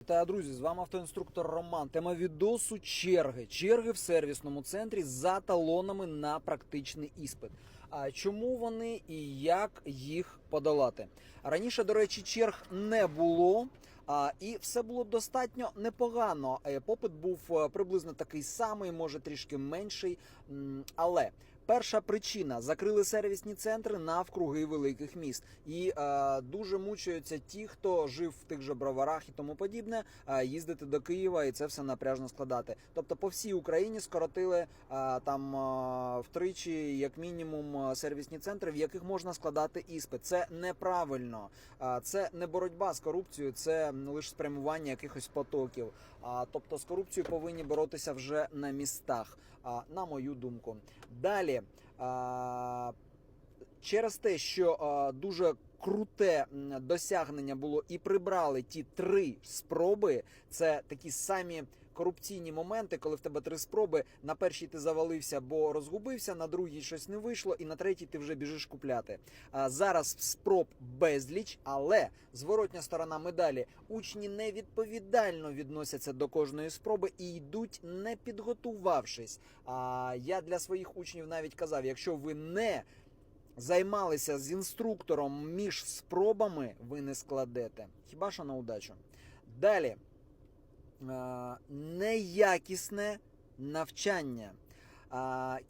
Вітаю, друзі! З вами автоінструктор Роман. Тема відосу черги. Черги в сервісному центрі за талонами на практичний іспит. А чому вони і як їх подолати? Раніше, до речі, черг не було. А, і все було достатньо непогано. Е, Попит був е, приблизно такий самий, може трішки менший. Але перша причина закрили сервісні центри навкруги великих міст. І е, дуже мучаються ті, хто жив в тих же броварах і тому подібне, е, їздити до Києва і це все напряжно складати. Тобто, по всій Україні скоротили е, там е, втричі, як мінімум, е, сервісні центри, в яких можна складати іспит. Це неправильно. Е, Це не боротьба з корупцією, це лише спрямування якихось потоків. А тобто з корупцією повинні боротися вже на містах, а, на мою думку. Далі. а, Через те, що а, дуже круте досягнення було і прибрали ті три спроби. Це такі самі корупційні моменти, коли в тебе три спроби. На першій ти завалився, бо розгубився, на другій щось не вийшло, і на третій ти вже біжиш купляти. А, зараз спроб безліч, але зворотня сторона медалі. Учні невідповідально відносяться до кожної спроби і йдуть не підготувавшись. А я для своїх учнів навіть казав: якщо ви не займалися з інструктором між спробами, ви не складете. Хіба що на удачу? Далі неякісне навчання.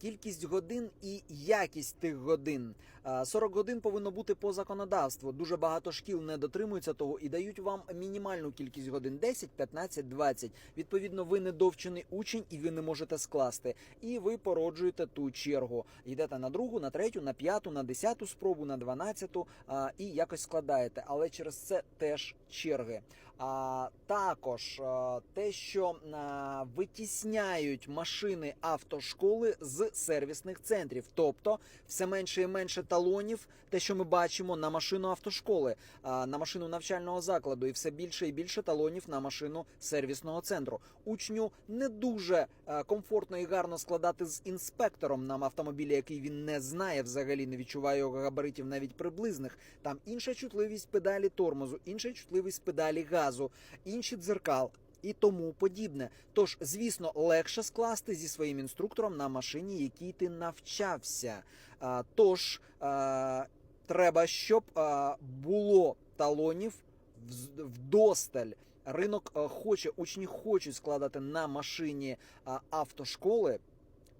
Кількість годин і якість тих годин. А, 40 годин повинно бути по законодавству. Дуже багато шкіл не дотримуються того і дають вам мінімальну кількість годин 10, 15, 20. Відповідно, ви недовчений учень і ви не можете скласти. І ви породжуєте ту чергу. Йдете на другу, на третю, на п'яту, на десяту спробу, на дванадцяту і якось складаєте. Але через це теж черги. А також те, що витісняють машини автошколи з сервісних центрів, тобто все менше і менше талонів, те, що ми бачимо на машину автошколи, на машину навчального закладу, і все більше і більше талонів на машину сервісного центру. Учню не дуже комфортно і гарно складати з інспектором на автомобілі, який він не знає, взагалі не відчуває його габаритів, навіть приблизних. Там інша чутливість педалі тормозу, інша чутливість педалі газу, інші дзеркал. І тому подібне. Тож, звісно, легше скласти зі своїм інструктором на машині, якій ти навчався. Тож треба, щоб було талонів вдосталь. Ринок хоче, учні хочуть складати на машині автошколи.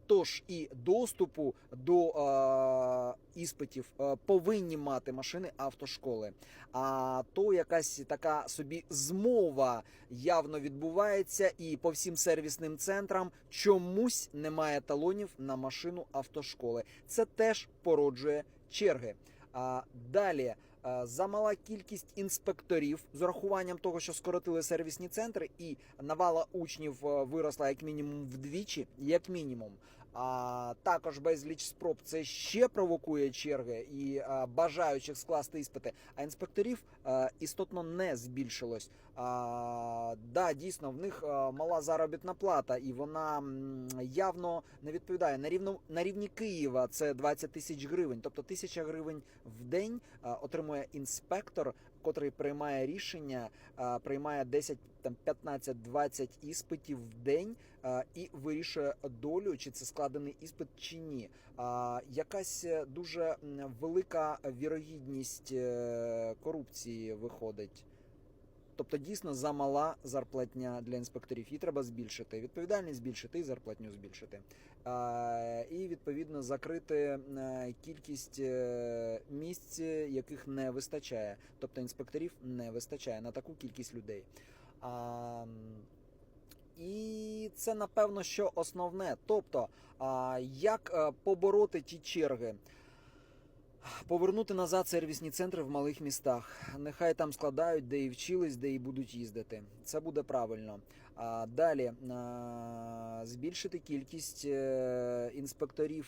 Тож і доступу до е, іспитів е, повинні мати машини автошколи. А то якась така собі змова явно відбувається, і по всім сервісним центрам чомусь немає талонів на машину автошколи. Це теж породжує черги. А далі замала кількість інспекторів з урахуванням того, що скоротили сервісні центри, і навала учнів е, виросла як мінімум вдвічі, як мінімум. А також безліч спроб це ще провокує черги і а, бажаючих скласти іспити. А інспекторів а, істотно не збільшилось. А, да, дійсно, в них а, мала заробітна плата, і вона явно не відповідає на рівно на рівні Києва. Це 20 тисяч гривень, тобто тисяча гривень в день а, отримує інспектор, котрий приймає рішення, приймає 10, там 15, 20 іспитів в день і вирішує долю, чи це складений іспит чи ні. Якась е, дуже велика вірогідність е, корупції виходить. Тобто дійсно замала зарплатня для інспекторів. Її треба збільшити. Відповідальність збільшити і зарплатню збільшити. І відповідно закрити е, кількість е, місць, яких не вистачає. Тобто інспекторів не вистачає на таку кількість людей. А, і це напевно, що основне. Тобто, як е, побороти ті черги? Повернути назад сервісні центри в малих містах. Нехай там складають, де і вчились, де і будуть їздити. Це буде правильно. А далі збільшити кількість е, інспекторів.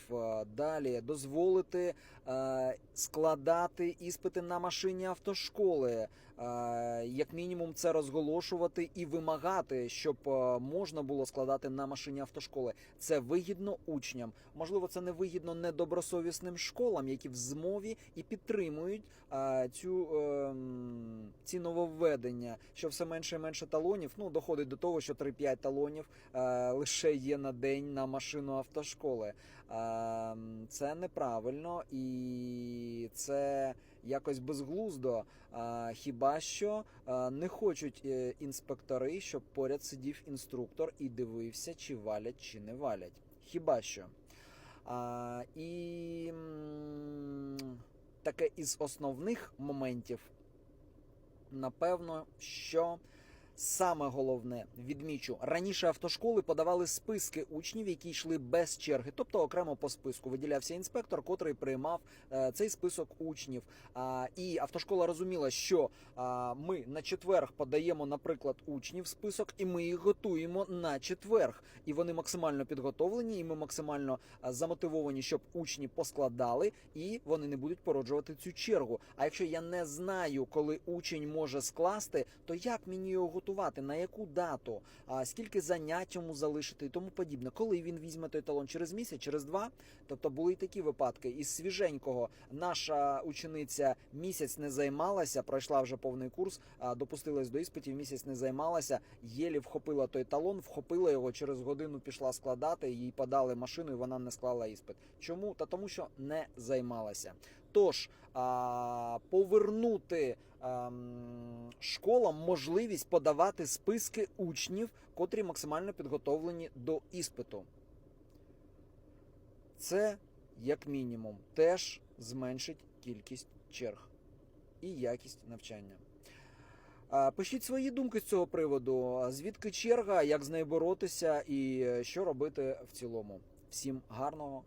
Далі дозволити е, складати іспити на машині автошколи. Е, як мінімум це розголошувати і вимагати, щоб е, можна було складати на машині автошколи. Це вигідно учням. Можливо, це не вигідно недобросовісним школам, які в змові і підтримують е, цю е, ці нововведення, що все менше і менше талонів. Ну доходить до того, що 3-5 талонів лише є на день на машину автошколи. Е, це неправильно і це якось безглуздо. Хіба що не хочуть е, інспектори, щоб поряд сидів інструктор і дивився, чи валять, чи не валять. Хіба що. А, і таке із основних моментів, напевно, що саме головне відмічу, раніше автошколи подавали списки учнів, які йшли без черги, тобто окремо по списку виділявся інспектор, котрий приймав е, цей список учнів. А, і автошкола розуміла, що а, ми на четверг подаємо, наприклад, учнів список, і ми їх готуємо на четверг. І вони максимально підготовлені, і ми максимально замотивовані, щоб учні поскладали, і вони не будуть породжувати цю чергу. А якщо я не знаю, коли учень може скласти, то як мені його готувати? На яку дату? Скільки занять йому залишити і тому подібне? Коли він візьме той талон через місяць, через два? Тобто були і такі випадки. Із свіженького наша учениця місяць не займалася, пройшла вже повний курс, допустилась до іспитів, місяць не займалася, єлі вхопила той талон, вхопила його через годину, пішла складати. Їй подали машину, і вона не склала іспит. Чому? Та тому, що не займалася. Тож повернути ем, школам можливість подавати списки учнів, котрі максимально підготовлені до іспиту. Це, як мінімум, теж зменшить кількість черг і якість навчання. Пишіть свої думки з цього приводу. Звідки черга, як з нею боротися і е, що робити в цілому. Всім гарного